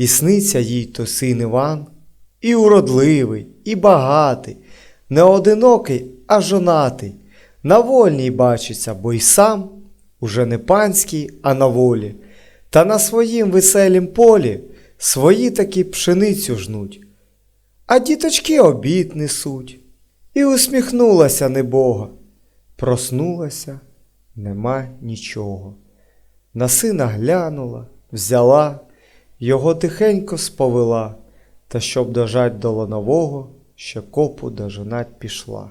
І сниться їй то син Іван, і уродливий, і багатий, не одинокий, а жонатий, на вольній бачиться, бо й сам уже не панський, а на волі, та на своїм веселім полі свої таки пшеницю жнуть, а діточки обід несуть. І усміхнулася небога. Проснулася, нема нічого. На сина глянула, взяла, його тихенько сповела, та щоб дожать до ланового, ще копу дожинать пішла.